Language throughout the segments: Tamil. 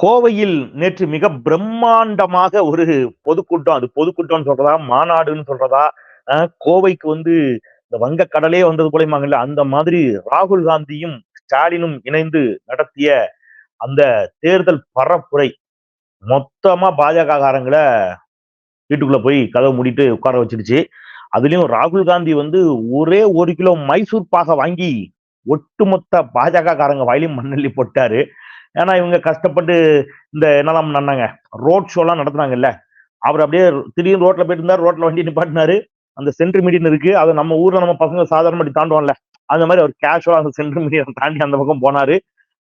கோவையில் நேற்று மிக பிரம்மாண்டமாக ஒரு பொதுக்கூட்டம் அது பொதுக்கூட்டம்னு சொல்றதா மாநாடுன்னு சொல்றதா கோவைக்கு வந்து இந்த வங்க கடலே வந்தது போலமாங்கல்ல அந்த மாதிரி ராகுல் காந்தியும் ஸ்டாலினும் இணைந்து நடத்திய அந்த தேர்தல் பரப்புரை மொத்தமா பாஜக காரங்களை வீட்டுக்குள்ள போய் கதவை மூடிட்டு உட்கார வச்சிருச்சு அதுலயும் ராகுல் காந்தி வந்து ஒரே ஒரு கிலோ மைசூர் பாக வாங்கி ஒட்டுமொத்த பாஜக காரங்க வாயிலையும் மண்ணள்ளி போட்டாரு. ஏன்னா இவங்க கஷ்டப்பட்டு இந்த என்னெல்லாம் பண்ணாங்க ரோட் ஷோலாம் நடத்துனாங்கல்ல அவர் அப்படியே திடீர்னு ரோட்ல போயிட்டு இருந்தார் ரோட்ல வண்டி நிப்பாட்டினாரு அந்த சென்ட்ரி மீடியன் இருக்கு அதை நம்ம ஊர்ல நம்ம பசங்க சாதாரண அப்படி தாண்டுவோம்ல அந்த மாதிரி அவர் கேஷுவலா அந்த சென்ட்ரி மீடியன் தாண்டி அந்த பக்கம் போனாரு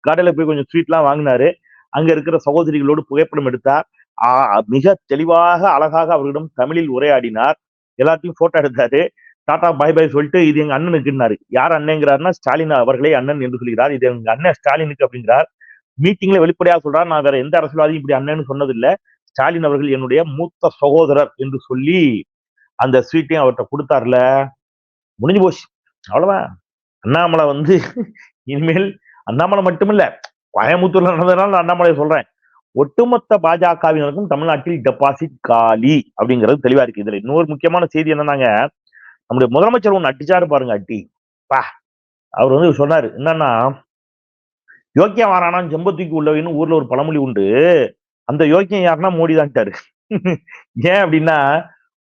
கடையில போய் கொஞ்சம் ஸ்வீட்லாம் வாங்கினாரு அங்க இருக்கிற சகோதரிகளோடு புகைப்படம் எடுத்தார் மிக தெளிவாக அழகாக அவர்களிடம் தமிழில் உரையாடினார் எல்லாத்தையும் போட்டோ எடுத்தாரு டாடா பை பாய் சொல்லிட்டு இது எங்க அண்ணனுக்குன்னாரு யார் அண்ணங்கிறாருன்னா ஸ்டாலின் அவர்களே அண்ணன் என்று சொல்கிறார் இது எங்க அண்ணன் ஸ்டாலினுக்கு அப்படிங்கிறார் மீட்டிங்ல வெளிப்படையாக சொல்றார். நான் வேற எந்த அரசியல்வாதியும் இப்படி அண்ணன்னு சொன்னதில்லை. ஸ்டாலின் அவர்கள் என்னுடைய மூத்த சகோதரர் என்று சொல்லி அந்த ஸ்வீட்டையும் அவர்கிட்ட கொடுத்தார்ல. முடிஞ்சு போச்சு. அவ்வளவுதான். அண்ணாமலை வந்து இனிமேல் அண்ணாமலை மட்டுமில்ல கோயம்புத்தூர்ல நடந்ததுனால நான் அண்ணாமலை சொல்றேன். ஒட்டுமொத்த பாஜகவினருக்கும் தமிழ்நாட்டில் டெபாசிட் காலி அப்படிங்கிறது தெளிவா இருக்கு. இதுல இன்னொரு முக்கியமான செய்தி என்னன்னாங்க நம்முடைய முதலமைச்சர் ஒன்று அட்டிச்சாரு பாருங்க அட்டி பா. அவர் வந்து சொன்னாரு என்னன்னா யோக்கியம் வாரானான் செம்பத்துக்கு உள்ளவைன்னு ஊர்ல ஒரு பழமொழி உண்டு. அந்த யோக்கியம் யாருன்னா மோடி தான்ட்டாரு ஏன் அப்படின்னா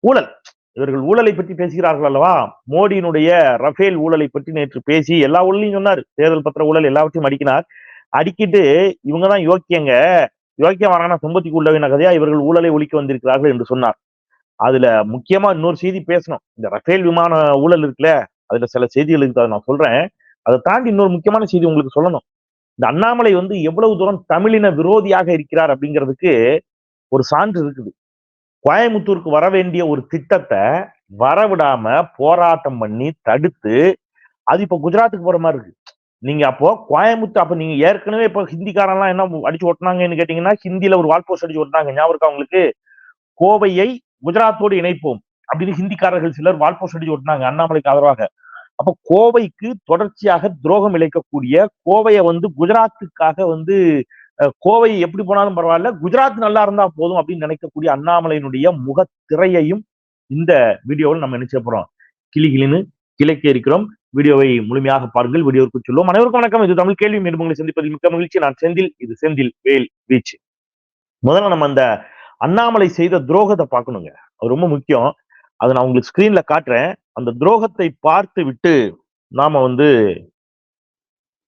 ஊழல். இவர்கள் ஊழலை பற்றி பேசுகிறார்கள் அல்லவா? மோடியினுடைய ரஃபேல் ஊழலை பற்றி நேற்று பேசி எல்லா ஊழலையும் சொன்னார். தேர்தல் பத்திர ஊழல் எல்லாவற்றையும் அடிக்கினார். அடிக்கிட்டு இவங்க தான் யோக்கியங்க. யோக்கியம் வாரானா செம்பத்துக்கு உள்ளவின கதையா இவர்கள் ஊழலை ஒழிக்க வந்திருக்கிறார்கள் என்று சொன்னார். அதுல முக்கியமா இன்னொரு செய்தி பேசணும். இந்த ரஃபேல் விமான ஊழல் இருக்குல்ல அதுல சில செய்திகள் இருக்கு. அதை நான் சொல்றேன். அதை தாண்டி இன்னொரு முக்கியமான செய்தி உங்களுக்கு சொல்லணும். இந்த அண்ணாமலை வந்து எவ்வளவு தூரம் தமிழின விரோதியாக இருக்கிறார் அப்படிங்கிறதுக்கு ஒரு சான்று இருக்குது. கோயம்புத்தூருக்கு வர வேண்டிய ஒரு திட்டத்தை வரவிடாம போராட்டம் பண்ணி தடுத்து அது இப்ப குஜராத்துக்கு போற மாதிரி இருக்கு. நீங்க அப்போ கோயம்புத்தூர் அப்ப நீங்க ஏற்கனவே இப்ப ஹிந்திக்காரெல்லாம் என்ன அடிச்சு ஓட்டினாங்கன்னு கேட்டீங்கன்னா ஹிந்தியில ஒரு வால் போஸ்ட் அடிச்சு ஓட்டினாங்க. ஞாபகம் இருக்கா உங்களுக்கு? கோவையை குஜராத்தோடு இணைப்போம் அப்படின்னு ஹிந்திக்காரர்கள் சிலர் வால் போஸ்ட் அடிச்சு ஓட்டினாங்க அண்ணாமலைக்கு ஆதரவாக. அப்ப கோவைக்கு தொடர்ச்சியாக துரோகம் இழைக்கக்கூடிய கோவையை வந்து குஜராத்துக்காக வந்து கோவை எப்படி போனாலும் பரவாயில்ல குஜராத் நல்லா இருந்தா போதும் அப்படின்னு நினைக்கக்கூடிய அண்ணாமலையினுடைய முகத்திரையையும் இந்த வீடியோவில் நம்ம நினைச்ச போறோம்? கிளிகிளின்னு கிழக்கே இருக்கிறோம். வீடியோவை முழுமையாக பாருங்கள். வீடியோவுக்கு சொல்லுவோம் அனைவருக்கும் வணக்கம். இது தமிழ் கேள்வி. மீண்டும் உங்களை சந்திப்பதில் மிக்க மகிழ்ச்சி. நான் செந்தில். இது செந்தில் வேல் வீச்சு. முதல்ல நம்ம அந்த அண்ணாமலை செய்த துரோகத்தை பார்க்கணுங்க. அது ரொம்ப முக்கியம். அதை நான் உங்களுக்கு ஸ்கிரீன்ல காட்டுறேன். அந்த துரோகத்தை பார்த்து விட்டு நாம வந்து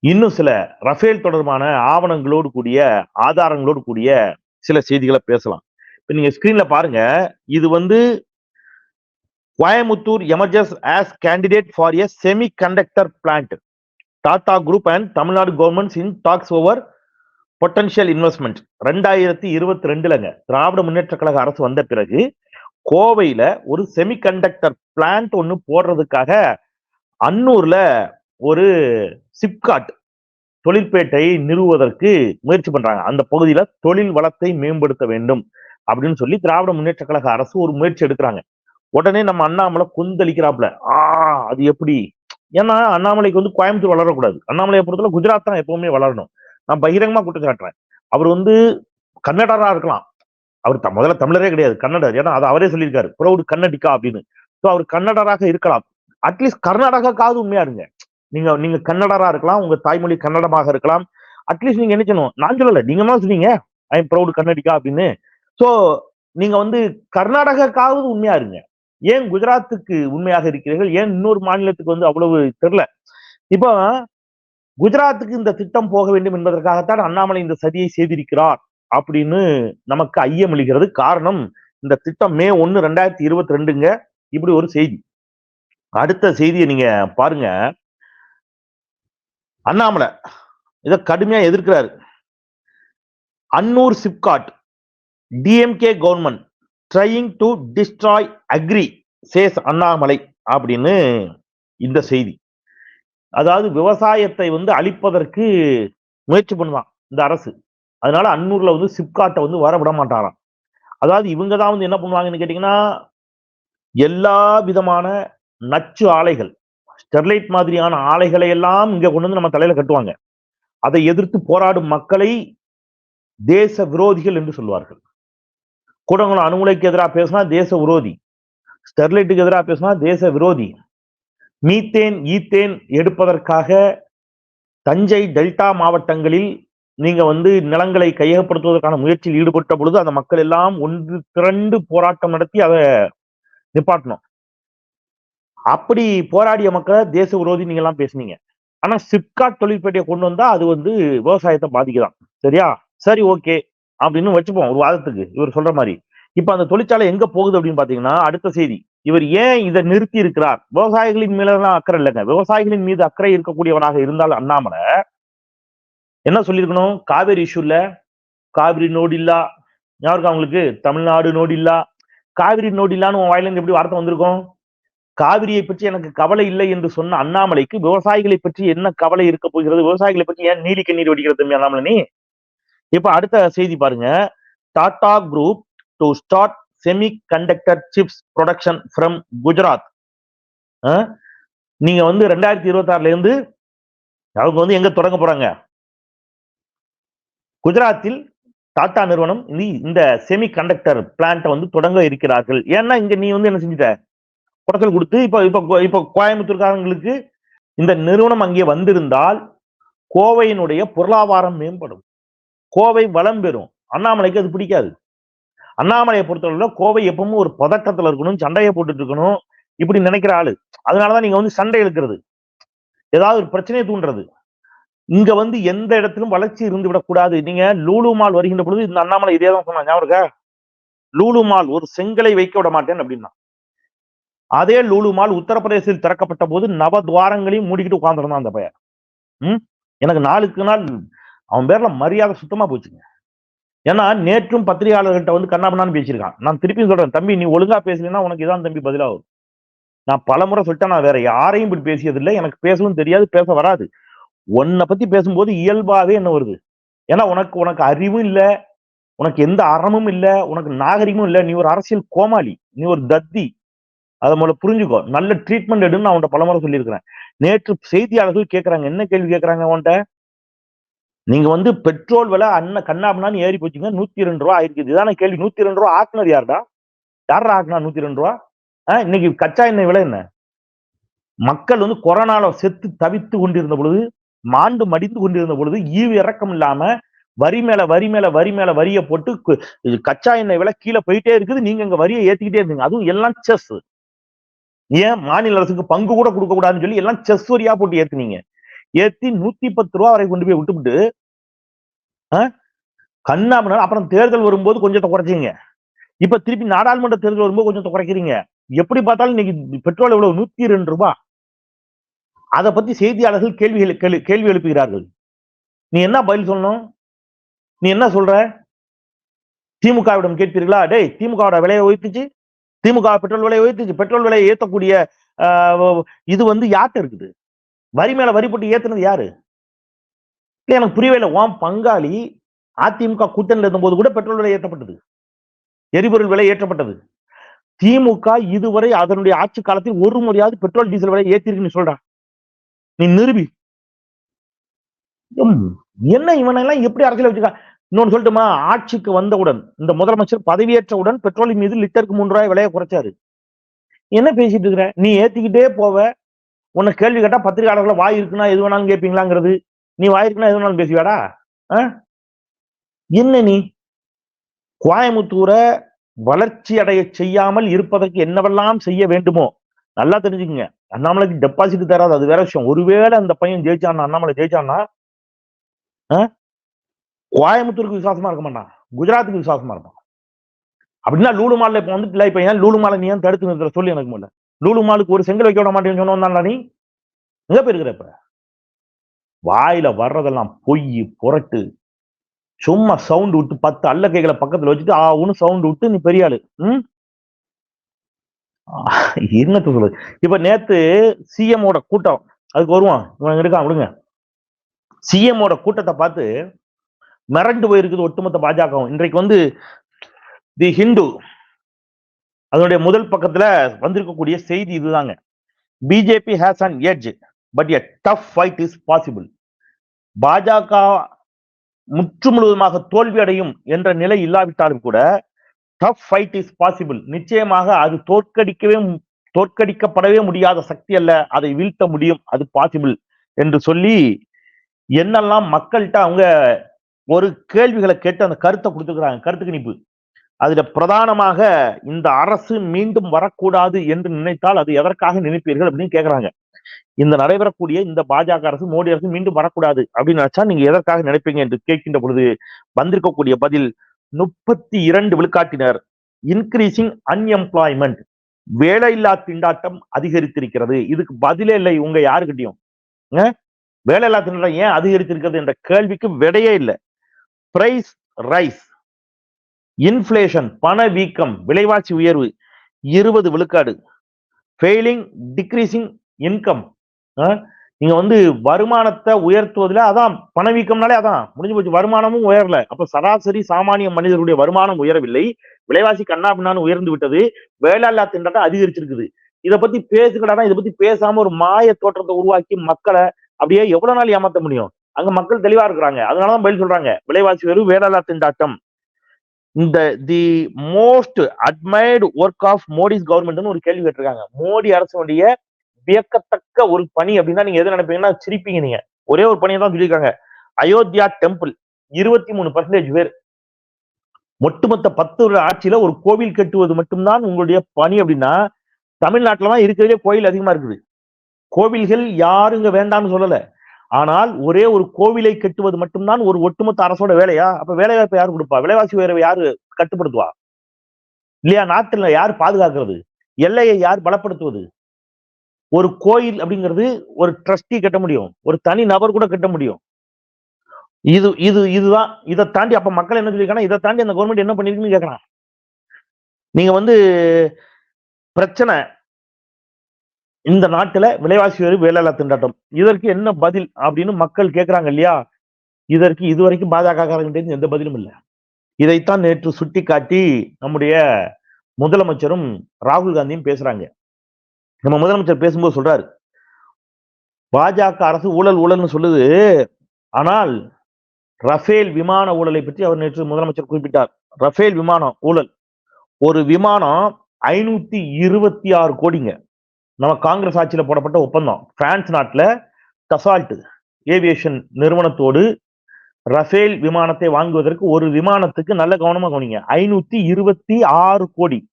இன்னும் சில ரஃபேல் தொடர்பான ஆவணங்களோடு கூடிய ஆதாரங்களோடு கூடிய சில செய்திகளை பேசலாம். இப்போ நீங்க ஸ்கிரீன்ல பாருங்க. இது வந்து Coimbatore emerges as candidate for a semiconductor plant Tata group and Tamil Nadu governments in talks over potential investment ரெண்டாயிரத்தி இருபத்தி ரெண்டுலங்க திராவிட முன்னேற்ற கழக அரசு வந்த பிறகு கோவையில ஒரு செமிகண்டக்டர் பிளான்ட் ஒன்று போடுறதுக்காக அன்னூர்ல ஒரு சிப்காட் தொழிற்பேட்டையை நிறுவுவதற்கு முயற்சி பண்றாங்க. அந்த பகுதியில தொழில் வளத்தை மேம்படுத்த வேண்டும் அப்படின்னு சொல்லி திராவிட முன்னேற்ற கழக அரசு ஒரு முயற்சி எடுக்கிறாங்க. உடனே நம்ம அண்ணாமலை குந்தளிக்கிறாப்புல ஆ அது எப்படி? ஏன்னா அண்ணாமலைக்கு வந்து கோயம்புத்தூர் வளரக்கூடாது. அண்ணாமலையை பொறுத்தவரை குஜராத் தான் எப்பவுமே வளரணும். நான் பகிரங்கமா குற்றம் சாட்டுறேன். அவர் வந்து கன்னடரா இருக்கலாம். அவர் த- முதல்ல தமிழரே கிடையாது கன்னடர். ஏன்னா அதை அவரே சொல்லியிருக்காரு ப்ரௌடு கன்னடிகா அப்படின்னு. ஸோ அவர் கன்னடராக இருக்கலாம். அட்லீஸ்ட் கர்நாடகாக்காவது உண்மையா இருங்க. நீங்க நீங்க கன்னடரா இருக்கலாம் உங்க தாய்மொழி கன்னடமாக இருக்கலாம். அட்லீஸ்ட் நீங்க என்ன செய்யணும்? நான் சொல்லல நீங்க தான் சொன்னீங்க ஐ எம் ப்ரௌடு கன்னடிகா அப்படின்னு. ஸோ நீங்க வந்து கர்நாடகாக்காவது உண்மையா இருங்க. ஏன் குஜராத்துக்கு உண்மையாக இருக்கிறீர்கள்? ஏன் இன்னொரு மாநிலத்துக்கு வந்து அவ்வளவு தெரியல? இப்போ குஜராத்துக்கு இந்த திட்டம் போக வேண்டும் என்பதற்காகத்தான் அண்ணாமலை இந்த சதியை செய்திருக்கிறார். அப்படின்னு நமக்கு ஐயம் அளிக்கிறது. காரணம் இந்த திட்டம் மே ஒன்னு ரெண்டாயிரத்தி இருபத்தி ரெண்டுங்க. இப்படி ஒரு செய்தி. அடுத்த செய்தியை நீங்க பாருங்க. அண்ணாமலை இதை கடுமையா எதிர்க்கிறாரு. Annur SIPCOT DMK government trying to destroy agri says Annamalai அப்படின்னு இந்த செய்தி. அதாவது விவசாயத்தை வந்து அழிப்பதற்கு முயற்சி பண்ணுவான் இந்த அரசு. அதனால அன்னூர்ல வந்து சிப்காட்டை வந்து வர விட மாட்டாராம். அதாவது இவங்க தான் வந்து என்ன பண்ணுவாங்கன்னு கேட்டீங்கன்னா எல்லா விதமான நச்சு ஆலைகள் ஸ்டெர்லைட் மாதிரியான ஆலைகளை எல்லாம் இங்க கொண்டு வந்து நம்ம தலையில கட்டுவாங்க. அதை எதிர்த்து போராடும் மக்களை தேச விரோதிகள் என்று சொல்வார்கள். கூடங்குளம் அணுகுலைக்கு எதிராக பேசினா தேச விரோதி ஸ்டெர்லைட்டுக்கு எதிராக பேசினா தேச விரோதி மீத்தேன் ஈத்தேன் எடுப்பதற்காக தஞ்சை டெல்டா மாவட்டங்களில் நீங்க வந்து நிலங்களை கையகப்படுத்துவதற்கான முயற்சியில் ஈடுபட்ட பொழுது அந்த மக்கள் எல்லாம் ஒன்று திரண்டு போராட்டம் நடத்தி அதை நிப்பாட்டணும். அப்படி போராடிய மக்களை தேச விரோதி நீங்க எல்லாம் பேசுனீங்க. ஆனா சிப்காட் தொழிற்பேட்டையை கொண்டு வந்தா அது வந்து விவசாயத்தை பாதிக்குதான். சரியா? சரி ஓகே. அப்படின்னு வச்சுப்போம் ஒரு வாதத்துக்கு. இவர் சொல்ற மாதிரி. இப்ப அந்த தொழிற்சாலை எங்க போகுது அப்படின்னு பாத்தீங்கன்னா அடுத்த செய்தி. இவர் ஏன் இதை நிறுத்தி இருக்கிறார்? விவசாயிகளின் மேலதான் அக்கறை இல்லைங்க. விவசாயிகளின் மீது அக்கறை இருக்கக்கூடியவனாக இருந்தால் அண்ணாமலை என்ன சொல்லியிருக்கணும்? காவேரி இஷ்யூல காவிரி நோடில்லா. ஞாபகம் உங்களுக்கு? அவங்களுக்கு தமிழ்நாடு நோடில்லா. காவிரி நோடில்லான்னு உன் வாயிலிருந்து எப்படி வார்த்தை வந்திருக்கும்? காவிரியை பற்றி எனக்கு கவலை இல்லை என்று சொன்ன அண்ணாமலைக்கு விவசாயிகளை பற்றி என்ன கவலை இருக்க போகிறது? விவசாயிகளை பற்றி ஏன் நீலி கண்ணீர் வடிக்கிறது அண்ணாமலை நீ இப்ப அடுத்த செய்தி பாருங்க. Tata group to start semiconductor chips production from Gujarat நீங்க வந்து ரெண்டாயிரத்தி இருபத்தி ஆறுல இருந்து அவங்க வந்து எங்க தொடங்க போறாங்க? குஜராத்தில் டாடா நிறுவனம் இந்த- செமி கண்டக்டர் பிளான்ட்டை வந்து தொடங்க இருக்கிறார்கள். ஏன்னா இங்க நீ வந்து என்ன செஞ்சிட்ட? குறைச்சல் கொடுத்து இப்போ இப்போ கோ- கோயம்புத்தூர்காரங்களுக்கு இந்த நிறுவனம் அங்கே வந்திருந்தால் கோவையினுடைய பொருளாதாரம் மேம்படும். கோவை வளம் பெறும். அண்ணாமலைக்கு அது பிடிக்காது. அண்ணாமலையை பொறுத்தவரையில கோவை எப்பவும் ஒரு பதட்டத்தில் இருக்கணும் சண்டையை போட்டுட்டு இருக்கணும் இப்படி நினைக்கிற ஆளு. அதனாலதான் நீங்க வந்து சண்டை இழுக்கிறது. ஏதாவது ஒரு பிரச்சனையை தூண்டுறது. இங்க வந்து எந்த இடத்திலும் வளர்ச்சி இருந்து விடக்கூடாது நீங்க லூலு மால் வருகின்ற பொழுது இந்த அண்ணாமலை இதே தான் சொன்னாங்க ஞாபகம் இருக்கா? லூலு மால் ஒரு செங்கலை வைக்க விட மாட்டேன் அப்படின்னா. அதே லூலு மால் உத்தரப்பிரதேசத்தில் திறக்கப்பட்ட போது நவ துவாரங்களையும் மூடிக்கிட்டு உட்கார்ந்துருந்தான் அந்த பையன். ம்? எனக்கு நாளுக்கு நாள் அவன் பேர்ல மரியாதை சுத்தமா போச்சுங்க. ஏன்னா நேற்றும் பத்திரிகையாளர்கிட்ட வந்து கண்ணாபண்ணான்னு பேசியிருக்கான். நான் திருப்பி சொல்றேன் தம்பி நீ ஒழுங்கா பேசலன்னா உனக்கு இதான் தம்பி பதிலாகும். நான் பலமுறை சொல்லிட்டேன் நான் வேற யாரையும் இப்படி பேசியதில்லை. எனக்கு பேசவும் தெரியாது பேச வராது. உன்னை பத்தி பேசும்போது இயல்பாவே என்ன வருது? ஏன்னா உனக்கு உனக்கு அறிவும் இல்லை உனக்கு எந்த அறமும் இல்லை உனக்கு நாகரிகமும் இல்லை நீ ஒரு அரசியல் கோமாளி நீ ஒரு தத்தி. அதை முதல்ல புரிஞ்சுக்கோ. நல்ல ட்ரீட்மெண்ட் எடுன்னு நான் பலமுறை சொல்லியிருக்கிறேன். நேற்று செய்தியாளர்கள் கேட்கறாங்க. என்ன கேள்வி கேட்கறாங்க அவன்கிட்ட நீங்க வந்து பெட்ரோல் விலை அண்ணன் கண்ணாபண்ணான்னு ஏறி போச்சுங்க. நூத்தி ரெண்டு ரூபா ஆயிருக்குது இதான கேள்வி. நூத்தி ரெண்டு ரூபா ஆக்குனர் யாருடா? யாரா ஆக்குனா நூத்தி ரெண்டு ரூபா இன்னைக்கு கச்சா எண்ணெய் விலை என்ன? மக்கள் வந்து கொரோனால செத்து தவித்து கொண்டிருந்த பொழுது மாண்டு மடிந்து கொண்டிருந்த பொழுது ஈவு இறக்கம் இல்லாம வரி மேல வரி மேல வரி மேல வரியை போட்டு கச்சா எண்ணெய் விலை கீழே போயிட்டே இருக்குது. நீங்க இங்க வரியை ஏத்திக்கிட்டே இருந்தீங்க. அதுவும் எல்லாம் செஸ். ஏன் மாநில அரசுக்கு பங்கு கூட கொடுக்க கூடாதுன்னு சொல்லி எல்லாம் செஸ் வரியா போட்டு ஏத்துனீங்க. ஏத்தி நூத்தி பத்து ரூபா வரை கொண்டு போய் விட்டுவிட்டு கண்ணாம அப்புறம் தேர்தல் வரும்போது கொஞ்சத்தை குறைச்சிங்க இப்ப திருப்பி நாடாளுமன்ற தேர்தல் வரும்போது கொஞ்சத்தை குறைக்கிறீங்க எப்படி பார்த்தாலும் இன்னைக்கு பெட்ரோல் எவ்வளவு? நூத்தி ரெண்டு ரூபாய் அதை பத்தி செய்தியாளர்கள் கேள்விகள் கேள்வி- கேள்வி எழுப்புகிறார்கள். நீ என்ன பதில் சொல்லணும்? நீ என்ன சொல்ற? திமுகவிடம் கேட்பீர்களா? டேய் திமுகவோட விலையை உயர்த்துச்சு. திமுக பெட்ரோல் விலையை உயர்த்துச்சு. பெட்ரோல் விலையை ஏற்றக்கூடிய ஆஹ், இது வந்து யார்கிட்ட இருக்குது? வரி மேல வரி போட்டு ஏத்துனது யாரு? இல்லை எனக்கு புரியவே இல்லை. ஓம் பங்காளி அதிமுக கூட்டணியில் இருந்தபோது கூட பெட்ரோல் விலை ஏற்றப்பட்டது. எரிபொருள் விலை ஏற்றப்பட்டது. திமுக இதுவரை அதனுடைய ஆட்சி காலத்தில் ஒரு முறையாவது பெட்ரோல் டீசல் விலை ஏற்றிருக்குன்னு சொல்றா? நீ நிரூபி என்ன இவனெல்லாம் எப்படி அரசியல் வச்சுக்கா இன்னொன்னு சொல்லட்டுமா? ஆட்சிக்கு வந்தவுடன் இந்த முதலமைச்சர் பதவியேற்றவுடன் பெட்ரோலின் மீது லிட்டருக்கு மூன்று ரூபாய் விலையை குறைச்சாரு. என்ன பேசிட்டு இருக்கிற? நீ ஏத்திக்கிட்டே போவ. உன்னை கேள்வி கேட்டா பத்திரிகையாளர்களை வாய் இருக்குன்னா எது வேணாலும் கேட்பீங்களாங்கிறது நீ வாய் இருக்குன்னா எது வேணாலும் பேசுவாடா ஆ? என்ன நீ? கோயமுத்தூரை வளர்ச்சி அடைய செய்யாமல் இருப்பதற்கு என்னவெல்லாம் செய்ய வேண்டுமோ? நல்லா தெரிஞ்சுக்கங்க. அண்ணாமலைக்கு டெபாசிட் தராது. அது வேற விஷயம். ஒருவேளை அந்த பையன் ஜெயிச்சான்னா அண்ணாமலை ஜெயிச்சான்னா கோயம்புத்தூருக்கு விசுவாசமா இருக்க மாட்டான். குஜராத்துக்கு விசுவாசமா இருப்பான். அப்படின்னா லூலு மால்ல இப்போ வந்துட்டு இப்போ ஏன் லூலு மாலை நீ ஏன் தடுத்து நிறுத்துற? சொல்லி எனக்கு முடியல லூலு மாலுக்கு ஒரு செங்கல் வைக்க விட மாட்டேன்னு சொன்னா நீ. எங்க போயிருக்கிற இப்ப? வாயில வர்றதெல்லாம் பொய் புரட்டு. சும்மா சவுண்ட் விட்டு பத்து அல்ல கைகளை பக்கத்துல வச்சுட்டு ஆ ஒன்னு சவுண்ட் விட்டு நீ பெரிய ஆளு. ம்? என்னத்த சொல்லுது இப்ப நேத்து சிஎம் ஓட கூட்டம் அதுக்கு வருவான். இவன் இருக்கான் விடுங்க. சிஎம் ஓட கூட்டத்தை பார்த்து மிரண்டு போயிருக்குது ஒட்டுமொத்த பாஜகவும். இன்றைக்கு வந்து தி ஹிந்து அதனுடைய முதல் பக்கத்துல வந்திருக்கக்கூடிய செய்தி இதுதாங்க. BJP has an edge but a tough fight is possible BJP முற்று முழுவதுமாக தோல்வி அடையும் என்ற நிலை இல்லாவிட்டாலும் கூட டஃப் ஃபைட் இஸ் பாசிபிள் நிச்சயமாக அது தோற்கடிக்கவே தோற்கடிக்கப்படவே முடியாத சக்தி அல்ல. அதை வீழ்த்த முடியும். அது பாசிபிள் என்று சொல்லி என்னெல்லாம் மக்கள்கிட்ட அவங்க ஒரு கேள்விகளை கேட்டு அந்த கருத்தை கொடுத்துக்கிறாங்க கருத்து கணிப்பு அதுல பிரதானமாக இந்த அரசு மீண்டும் வரக்கூடாது என்று நினைத்தால் அது எதற்காக நினைப்பீர்கள் அப்படின்னு கேக்குறாங்க. இந்த நடைபெறக்கூடிய இந்த பாஜக அரசு மோடி அரசு மீண்டும் வரக்கூடாது அப்படின்னு நினைச்சா நீங்க எதற்காக நினைப்பீங்க என்று கேட்கின்ற பொழுது வந்திருக்கக்கூடிய பதில் முப்பத்தி இரண்டு விழுக்காட்டினர். இன்க்ரீசிங் அன்எம்ப்ளாய்மெண்ட் வேலையில்லா திண்டாட்டம் அதிகரித்திருக்கிறது. இதுக்கு பதிலே இல்லை உங்க யாருக்கிட்டையும். வேலையில்லா திண்டாட்டம் ஏன் அதிகரித்திருக்கிறது என்ற கேள்விக்கு விடையே இல்லை. பிரைஸ் ரைஸ் இன்ஃப்ளேஷன் பணவீக்கம் விலைவாசி உயர்வு இருபது விழுக்காடு. ஃபெயிலிங் டிக்ரீசிங் இன்கம் நீங்க வந்து வருமானத்தை உயர்த்துவதில் அதான் பணவீக்கம்னாலே அதான் முடிஞ்சு போச்சு. வருமானமும் உயரல. அப்ப சராசரி சாமானிய மனிதருடைய வருமானம் உயரவில்லை. விலைவாசி கண்ணா பின்னான்னு உயர்ந்து விட்டது. வேலையில்லா திண்டாட்டம் அதிகரிச்சிருக்குது. இதை பத்தி பேசுக்கடா இதை பத்தி பேசாம ஒரு மாய தோற்றத்தை உருவாக்கி மக்களை அப்படியே எவ்வளவு நாள் ஏமாத்த முடியும்? அங்க மக்கள் தெளிவா இருக்கிறாங்க. அதனாலதான் பதில் சொல்றாங்க. விலைவாசி வெறும் வேலையில்லா திண்டாட்டம். இந்த the most admired work of Modi's கவர்மெண்ட்னு ஒரு கேள்வி கேட்டிருக்காங்க. மோடி அரசுடைய வியக்கத்தக்க ஒரு பணி அப்படின்னா நீங்க எது நினைப்பீங்கன்னா சிரிப்பீங்க நீங்க. ஒரே ஒரு பணியை தான் சொல்லியிருக்காங்க. அயோத்தியா டெம்பிள் இருபத்தி மூணு பர்சன்டேஜ் பேர். ஒட்டுமொத்த பத்து வருட ஆட்சியில ஒரு கோவில் கட்டுவது மட்டும்தான் உங்களுடைய பணி அப்படின்னா தமிழ்நாட்டுல தான் இருக்கிறதே கோயில் அதிகமா இருக்குது. கோவில்கள் யாருங்க வேண்டாம்னு சொல்லல. ஆனால் ஒரே ஒரு கோவிலை கட்டுவது மட்டும்தான் ஒரு ஒட்டுமொத்த அரசோட வேலையா? அப்ப வேலைவாய்ப்பு யாரு கொடுப்பா? விலைவாசி உயர்வை யாரு கட்டுப்படுத்துவா? இல்லையா? நாட்டில் யார் பாதுகாக்கிறது? எல்லையை யார் பலப்படுத்துவது? ஒரு கோயில் அப்படிங்கிறது ஒரு ட்ரஸ்டி கட்ட முடியும். ஒரு தனி நபர் கூட கட்ட முடியும். இது இது இதுதான். இதை தாண்டி அப்ப மக்கள் என்ன சொல்லியிருக்காங்க இதை தாண்டி அந்த கவர்மெண்ட் என்ன பண்ணிருக்குன்னு கேட்கலாம் நீங்க வந்து பிரச்சனை இந்த நாட்டுல விலைவாசி உயர்வு வேலையில்லா திண்டாட்டம். இதற்கு என்ன பதில் அப்படின்னு மக்கள் கேட்கறாங்க இல்லையா? இதற்கு இதுவரைக்கும் பாஜக எந்த பதிலும் இல்லை. இதைத்தான் நேற்று சுட்டி காட்டி நம்முடைய முதலமைச்சரும் ராகுல் காந்தியும் பேசுறாங்க. நம்ம முதலமைச்சர் பேசும்போது சொல்றாரு. பாஜக அரசு ஊழல் ஊழல்னு சொல்லுது. ஆனால் ரஃபேல் விமான ஊழலை பற்றி அவர் நேற்று முதலமைச்சர் குறிப்பிட்டார். ரஃபேல் விமானம் ஊழல். ஒரு விமானம் ஐநூத்தி இருபத்தி ஆறு கோடிங்க. நம்ம காங்கிரஸ் ஆட்சியில் போடப்பட்ட ஒப்பந்தம். பிரான்ஸ் நாட்டில் டசால்ட் ஏவியேஷன் நிறுவனத்தோடு ரஃபேல் விமானத்தை வாங்குவதற்கு ஒரு விமானத்துக்கு நல்ல கவனமாக கவனிங்க. ஐநூத்தி இருபத்தி ஆறு கோடி.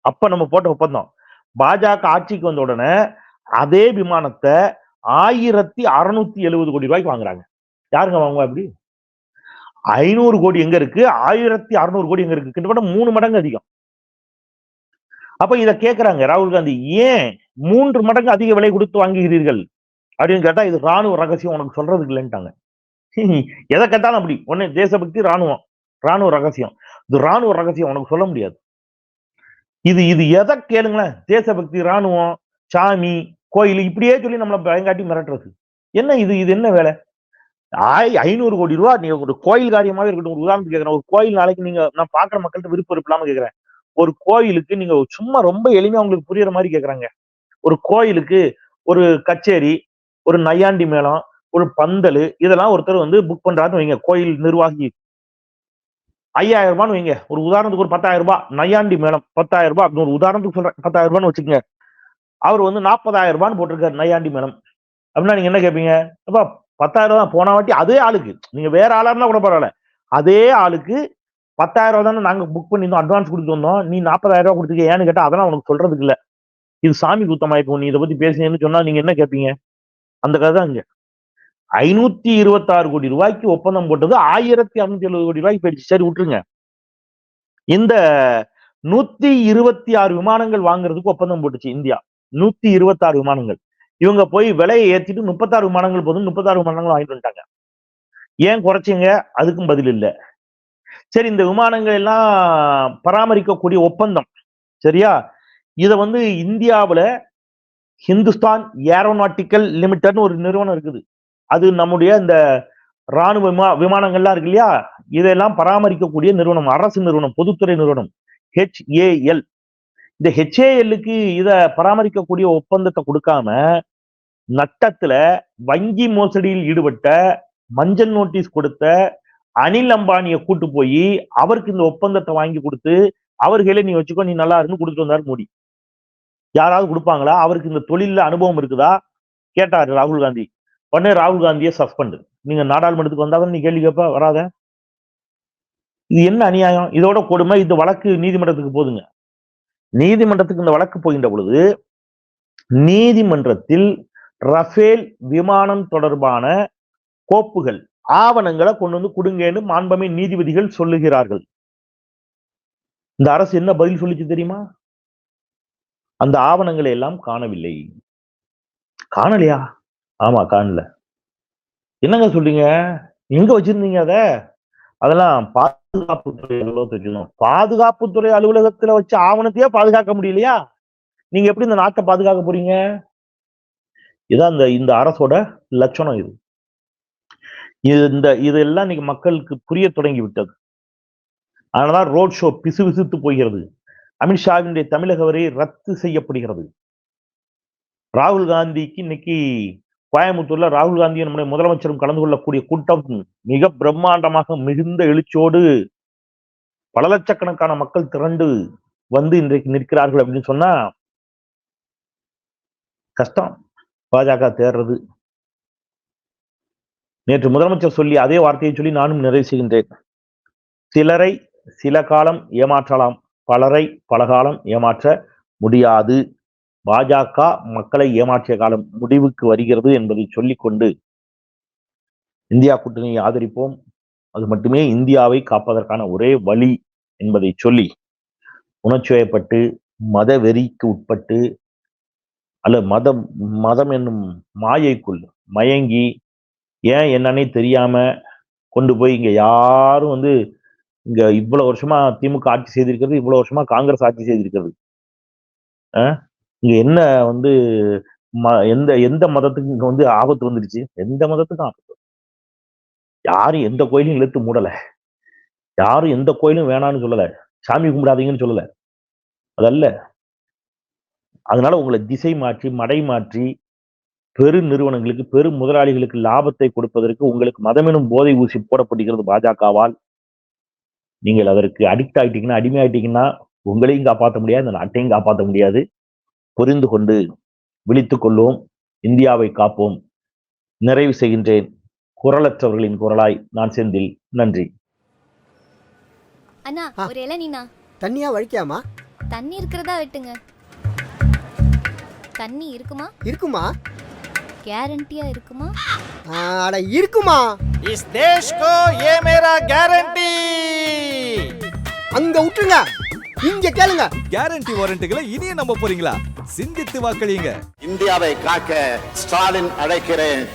அப்ப நம்ம போட்ட ஒப்பந்தம். பாஜக ஆட்சிக்கு வந்த உடனே அதே விமானத்தை ஆயிரத்தி அறுநூத்தி எழுபது கோடி ரூபாய்க்கு வாங்குறாங்க. யாருங்க வாங்குவா அப்படி ஐநூறு கோடி எங்க இருக்கு? ஆயிரத்தி அறுநூறு கோடி எங்க இருக்கு? கிட்டத்தட்ட மூணு மடங்கு அதிகம். அப்ப இத கேக்குறாங்க ராகுல் காந்தி ஏன் மூன்று மடங்கு அதிக விலை கொடுத்து வாங்குகிறீர்கள்? அப்படின்னு கேட்டா இது ராணுவ ரகசியம் உனக்கு சொல்றதுக்கு இல்லைன்ட்டாங்க. எதை கேட்டாலும் அப்படி. ஒன்னு தேசபக்தி ராணுவம். ராணுவ ரகசியம். இது ராணுவ ரகசியம் உனக்கு சொல்ல முடியாது. இது இது எதை கேளுங்களேன்? தேசபக்தி ராணுவம் சாமி கோயில் இப்படியே சொல்லி நம்மளை பயங்காட்டி மிரட்டுறது. என்ன இது இது என்ன வேலை? ஆய் ஐநூறு கோடி ரூபா நீங்க ஒரு கோயில் காரியமாவே இருக்கட்டும் ஒரு உதாரணத்துக்கு கேட்கறேன் ஒரு கோயில் நாளைக்கு நீங்க நான் பாக்குற மக்கள்கிட்ட விருப்பம் இருப்பலாம கேட்கறேன் ஒரு கோயிலுக்கு நீங்க சும்மா ரொம்ப எளிமையா உங்களுக்கு புரியுற மாதிரி கேட்குறாங்க ஒரு கோயிலுக்கு ஒரு கச்சேரி ஒரு நையாண்டி மேளம் ஒரு பந்தல் இதெல்லாம் ஒருத்தர் வந்து புக் பண்றாருன்னு வைங்க. கோயில் நிர்வாகி ஐயாயிரம் ரூபான்னு வைங்க. ஒரு உதாரணத்துக்கு ஒரு பத்தாயிரம் ரூபாய் நையாண்டி மேடம் பத்தாயிரம் ரூபாய் அப்படின்னு ஒரு உதாரணத்துக்கு சொல்றேன். பத்தாயிரம் ரூபான்னு வச்சுக்கோங்க. அவர் வந்து நாற்பதாயிரம் ரூபான்னு போட்டிருக்காரு நையாண்டி மேடம் அப்படின்னா நீங்க என்ன கேட்பீங்க அப்பா பத்தாயிரம் ரூபா போன வாட்டி அதே ஆளுக்கு. நீங்க வேற ஆளா இருந்தா கூட பரவாயில்ல. அதே ஆளுக்கு பத்தாயிரம் ரூபா தானே நாங்க புக் பண்ணியிருந்தோம் அட்வான்ஸ் கொடுத்து வந்தோம். நீ நாற்பதாயிரம் ரூபா கொடுத்துக்க ஏன்னு கேட்டா அதெல்லாம் உனக்கு சொல்றதுக்கு இல்ல. இது சாமி குத்தமாயிருக்கும் நீ இதை பத்தி பேசுனேன்னு சொன்னா நீங்க என்ன கேட்பீங்க அந்த கதை தான் இங்க. ஐநூத்தி இருபத்தாறு கோடி ரூபாய்க்கு ஒப்பந்தம் போட்டது ஆயிரத்தி அறுநூத்தி எழுபது கோடி ரூபாய்க்கு போயிடுச்சு. சரி விட்டுருங்க. இந்த நூத்தி இருபத்தி ஆறு விமானங்கள் வாங்குறதுக்கு ஒப்பந்தம் போட்டுச்சு இந்தியா. நூத்தி இருபத்தாறு விமானங்கள். இவங்க போய் விலையை ஏற்றிட்டு முப்பத்தாறு விமானங்கள் போதும் முப்பத்தாறு விமானங்கள் வாங்கிட்டு வந்துட்டாங்க. ஏன் குறைச்சிங்க? அதுக்கும் பதில் இல்லை. சரி இந்த விமானங்கள் எல்லாம் பராமரிக்கக்கூடிய ஒப்பந்தம். சரியா? இத வந்து இந்தியாவுல ஹிந்துஸ்தான் ஏரோநாட்டிக்கல் லிமிட்டட்னு ஒரு நிறுவனம் இருக்குது. அது நம்முடைய இந்த ராணுவ விமா விமானங்கள்லாம் இருக்கு இல்லையா? இதெல்லாம் பராமரிக்கக்கூடிய நிறுவனம் அரசு நிறுவனம் பொதுத்துறை நிறுவனம் ஹெச்ஏஎல் இந்த ஹெச்ஏஎல்லுக்கு இதை பராமரிக்கக்கூடிய ஒப்பந்தத்தை கொடுக்காம நட்டத்துல வங்கி மோசடியில் ஈடுபட்ட மஞ்சள் நோட்டீஸ் கொடுத்த அனில் அம்பானியை கூட்டு போய் அவருக்கு இந்த ஒப்பந்தத்தை வாங்கி கொடுத்து அவர்களே நீ வச்சுக்கோ நீ நல்லா இருந்து கொடுத்துட்டு வந்தாரு மோடி. யாராவது கொடுப்பாங்களா? அவருக்கு இந்த தொழிலில் அனுபவம் இருக்குதா? கேட்டாரு ராகுல் காந்தி. உடனே ராகுல் காந்தியை சஸ்பெண்ட் நீங்க நாடாளுமன்றத்துக்கு வந்தாதான் நீ கேள்வி கேட்ப வராத. இது என்ன அநியாயம்? இதோட கொடுமை இந்த வழக்கு நீதிமன்றத்துக்கு போதுங்க. நீதிமன்றத்துக்கு இந்த வழக்கு போகின்ற பொழுது நீதிமன்றத்தில் ரஃபேல் விமானம் தொடர்பான கோப்புகள் ஆவணங்களை கொண்டு வந்து கொடுங்கன்னு மாண்பமை நீதிபதிகள் சொல்லுகிறார்கள். இந்த அரசு என்ன பதில் சொல்லிச்சு தெரியுமா? அந்த ஆவணங்களை எல்லாம் காணவில்லை. காணலையா? ஆமா காணல என்னங்க சொல்றீங்க? எங்க வச்சிருந்தீங்க அத? அதெல்லாம் பாதுகாப்புத்துறை அலுவலகத்துக்கணும் பாதுகாப்புத்துறை அலுவலகத்துல வச்ச ஆவணத்தையே பாதுகாக்க முடியலையா? நீங்க எப்படி இந்த நாட்டை பாதுகாக்க போறீங்க? இதான் இந்த இந்த அரசோட லட்சணம் இது. இது இந்த இதெல்லாம் இன்னைக்கு மக்களுக்கு புரிய தொடங்கி விட்டது. அதனாலதான் ரோட் ஷோ பிசு பிசுத்து போகிறது. அமித்ஷாவினுடைய தமிழக வரை ரத்து செய்யப்படுகிறது. ராகுல் காந்திக்கு இன்னைக்கு கோயம்புத்தூர்ல ராகுல் காந்தியும் நம்முடைய முதலமைச்சரும் கலந்து கொள்ளக்கூடிய கூட்டம் மிக பிரம்மாண்டமாக மிகுந்த எழுச்சியோடு பல லட்சக்கணக்கான மக்கள் திரண்டு வந்து இன்றைக்கு நிற்கிறார்கள் அப்படின்னு சொன்னா கஷ்டம். பாஜக தேர்றது. நேற்று முதலமைச்சர் சொல்லி அதே வார்த்தையை சொல்லி நானும் நிறைவு செய்கின்றேன். சிலரை சில காலம் ஏமாற்றலாம் பலரை பல காலம் ஏமாற்ற முடியாது. பாஜக மக்களை ஏமாற்றிய காலம் முடிவுக்கு வருகிறது என்பதை சொல்லிக்கொண்டு இந்தியா கூட்டணியை ஆதரிப்போம். அது மட்டுமே இந்தியாவை காப்பதற்கான ஒரே வழி என்பதை சொல்லி உணர்ச்சியப்பட்டு மத வெறிக்கு உட்பட்டு அல்ல மதம் மதம் என்னும் மாயைக்குள் மயங்கி ஏன் என்னன்னே தெரியாம கொண்டு போய் இங்க யாரும் வந்து இங்க இவ்வளவு வருஷமா திமுக ஆட்சி செய்திருக்கிறது இவ்வளவு வருஷமா காங்கிரஸ் ஆட்சி செய்திருக்கிறது. ஆஹ் இங்க என்ன வந்து ம- எந்த எந்த மதத்துக்கு இங்க வந்து ஆபத்து வந்துருச்சு எந்த மதத்துக்கும் ஆபத்து யாரும் எந்த கோயிலையும் இழுத்து மூடல. யாரும் எந்த கோயிலும் வேணான்னு சொல்லலை. சாமி கும்பிடாதீங்கன்னு சொல்லலை. அதல்ல. அதனால உங்களை திசை மாற்றி மடை மாற்றி பெரு நிறுவனங்களுக்கு பெரு முதலாளிகளுக்கு லாபத்தை கொடுப்பதற்கு உங்களுக்கு மதமெனும் போதை ஊசி போடப்படுகிறது பாஜகவால். நீங்கள் அதற்கு அடிக்ட் ஆயிட்டீங்கன்னா அடிமை ஆயிட்டீங்கன்னா உங்களையும் காப்பாற்ற முடியாது இந்த நாட்டையும் காப்பாற்ற முடியாது. புரிந்து கொண்டு விழித்துக் கொள்வோம் இந்தியாவை காப்போம் நிறைவு செய்கின்றேன் குரலற்றவர்களின் குரலாய் நான் செந்தில் நன்றி அண்ணா ஆ. ஒரு இளநீண்ணா தண்ணியா வழிக்காமா தண்ணி இருக்கிறதா வெட்டுங்க தண்ணி இருக்குமா இருக்குமா கேரண்டியா இருக்குமா ஆ, அட இருக்குமா इस देश को ये मेरा गारंटी அங்க விட்டுருங்க இங்க கேளுங்க. கேரண்டி வாரண்ட்டுகளை இனியும் நம்ப போறீங்களா? சிந்தித்து வாக்களியுங்க. இந்தியாவை காக்க ஸ்டாலின் அழைக்கிறேன்.